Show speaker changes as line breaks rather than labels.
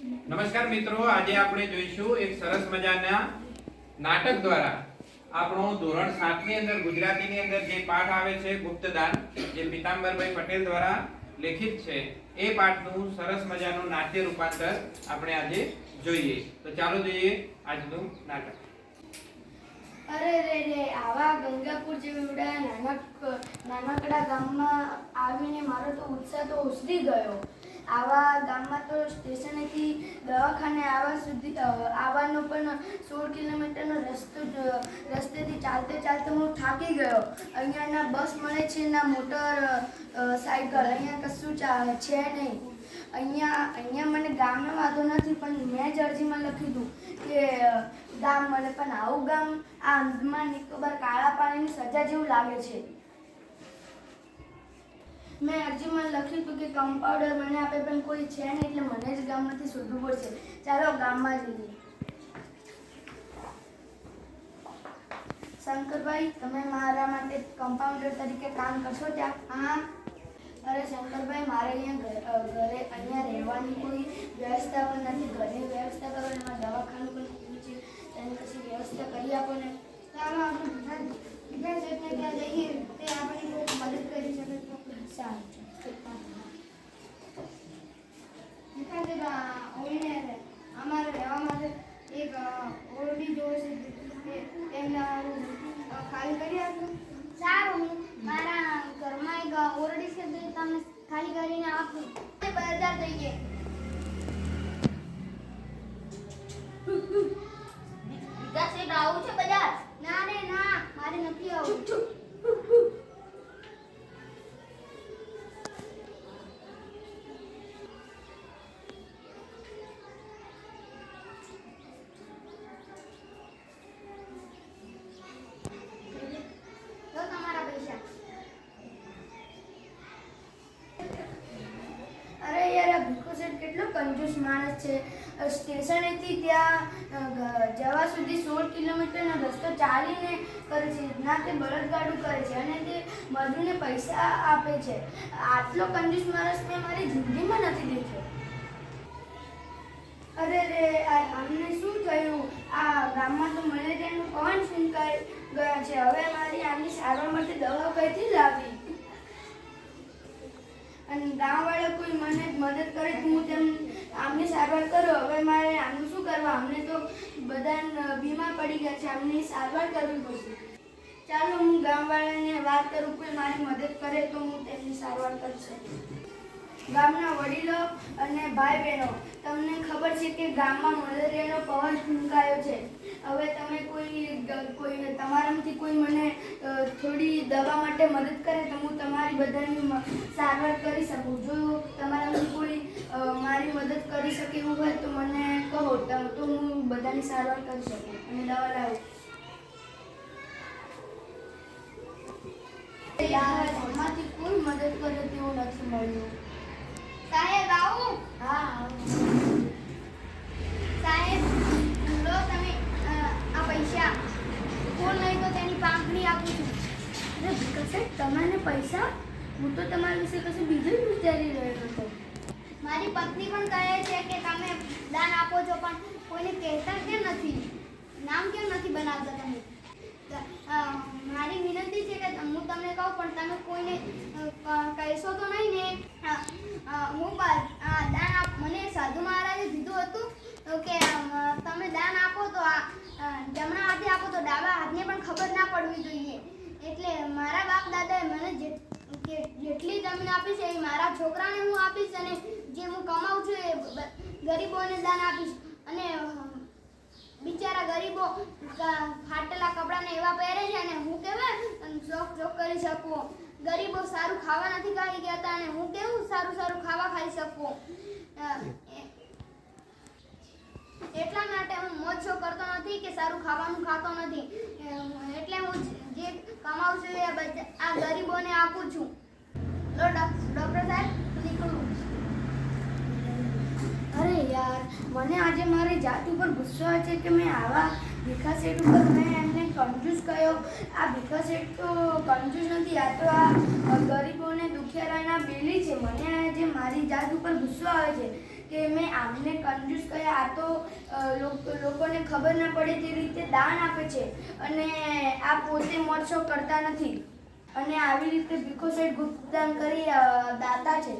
નમસ્કાર મિત્રો, આજે આપણે જોઈશું એક સરસ મજાના નાટક દ્વારા આપણો ધોરણ 7 ની અંદર, ગુજરાતીની અંદર જે પાઠ આવે છે, ગુપ્તદાન, જે પિતાંબરભાઈ પટેલ દ્વારા લેખિત છે, એ પાઠનું સરસ મજાનું નાટ્ય રૂપાંતર આપણે આજે જોઈએ. તો ચાલો જોઈએ આજનું નાટક.
અરે રે રે, આવા ગંગાપુર જેવડા નાનક નાનકડા ગામમાં આવીને મારો તો ઉત્સાહ તો ઉછળી ગયો. આવા ગામમાં દવાખાને આવવા સુધી આવવાનો પણ સોળ કિલોમીટરનો રસ્તો રસ્તેથી ચાલતે ચાલતે હું થાકી ગયો. અહીંયા ના બસ મળે છે ના મોટર સાયકલ, અહીંયા કશું ચાલે છે નહીં. અહીંયા અહીંયા મને ગામનો વાંધો નથી, પણ મેં જ અરજીમાં હતું કે ગામ મળે પણ આવું ગામ, આ અંદમાન નિકોબાર કાળા પાણીની સજા જેવું લાગે છે. મેં અરજીમાં લખ્યું હતું કે કમ્પાઉન્ડર મને આપે, પણ કોઈ છે નહીં, એટલે મને જ ગામમાંથી શોધવું પડશે. ચાલો ગામમાં જઈએ. શંકરભાઈ, તમે મારા માટે કમ્પાઉન્ડર તરીકે કામ કરશો ત્યાં? હા અરે શંકરભાઈ, મારે અહીંયા ઘરે અહીંયા રહેવાની કોઈ વ્યવસ્થા પણ નથી. ઘરની વ્યવસ્થા કરો ને એમાં દવાખાનું પણ ખુલ્લું છે તેની કશી વ્યવસ્થા કરી આપો ને ચાલો આપણે બીજા બીજા શેઠને ત્યાં જઈએ તે આપણી કોઈ મદદ કરી શકે તો સારું છે વિકાસજી, આ ઓળીને અમારે રહેવા માટે એક અ, ઓરડી જોવે છે તે- તેમને અમારું, અ, ખાલી કરી આપો
સારું મારા ઘરમાં એક ઓરડી છે તો ખાલી કરીને આપું. તે થઈ જઈએ
કંજૂસ માણસ છે. સ્ટેશનેથી ત્યાં જવા સુધી સોળ કિલોમીટરનો રસ્તો ચાલીને કરે છે. ના, તે બળદગાડું કરે છે અને તે મજૂરને પૈસા આપે છે. આટલો કંજૂસ માણસ મેં મારી જિંદગીમાં નથી દેખ્યો. અરે રે અમને શું થયું? આ ગામમાં તો મલેરિયાનું કોણ ફૂંકાઈ ગયા છે? હવે મારી આની સારવાર માટે દવા કઈથી લાવી? અને ગામવાળા કોઈ મને મદદ કરે તો હું તેમ આમની સારવાર કરું. હવે મારે આનું શું કરવા? અમને તો બધા બીમાર પડી ગયા છે. આમની સારવાર કરવી પડશે. ચાલો હું ગામવાળાને વાત કરું. કોઈ મારી મદદ કરે તો હું તેમની સારવાર કરી શકું. ગામના વડીલો અને ભાઈ બહેનો, તમને ખબર છે કે ગામમાં મલેરિયાનો પવન ફૂંકાયો છે. હવે તમે કોઈ કોઈ તમારામાંથી કોઈ મને થોડી દવા માટે મદદ કરે તો હું તમારી બધાની સારવાર કરી શકું. જો તમારામાંથી કોઈ મારી મદદ કરી શકે એવું હોય તો મને કહો. તો હું બધાની સારવાર કરી શકું અને દવા લાવું. એમાંથી કોઈ મદદ કરે તેવું નથી મળ્યું.
સાહેબ આવું?
હા હા.
સાહેબ લો તમે અ, આ પૈસા કોણ નહીં તો તેની પાંખડી આપું છું
અરે તમારે પૈસા? હું તો તમારા વિશે કશું બીજું જ વિચારી રહ્યો હતો.
મારી પત્ની પણ કહે છે કે તમે દાન આપો છો, પણ કોઈને કહેતા કેમ નથી? નામ કેમ નથી બનાવતા તમે? મારી વિનંતી છે કે હું તમને કહું, પણ તમે કોઈને કહેશો તો નહીં ને? હું દાન આપ, મને સાધુ મહારાજે દીધું હતું કે તમે દાન આપો તો જમણા હાથે આપો તો ડાબા હાથને પણ ખબર ના પડવી જોઈએ. એટલે મારા બાપ દાદાએ મને જે જેટલી જમીન આપી છે એ મારા છોકરાને હું આપીશ અને જે હું કમાઉં છું એ ગરીબોને દાન આપીશ. અને બિચારા ગરીબો ફાટેલા કપડાને એવા પહેરે છે અને હું કેવા? શોખ ચોક કરી શકું. ગરીબો સારું ખાવા નથી ખાઈ ગયા હતા અને હું કેવું સારું સારું ખાવા ખાઈ શકું? એટલા માટે હું મોજ શો કરતો નથી કે સારું ખાવાનું ખાતો નથી. કમાઉં છું, આ ગરીબોને આપું છું. લો ડોક- ડોક્ટર સાહેબ, નીકળું.
અરે યાર, મને આજે મારી જાત ઉપર ગુસ્સો આવે છે કે મેં આવા ભીખા સેટ ઉપર મેં એમને કન્ફ્યુઝ કહ્યો આ ભીખા સેટ તો કન્ફ્યુઝ નથી, આ તો આ ગરીબોને દુખિયારાના બેલી છે. મને આજે મારી જાત ઉપર ગુસ્સો આવે છે. કે મેં આગને કંજૂસ કહ્યા આ તો લોકોને ખબર ના પડે તે રીતે દાન આપે છે અને આ પોતે મળશો કરતા નથી. અને આવી રીતે ભીખો સાહેબ ગુપ્તદાન કરી દાતા છે.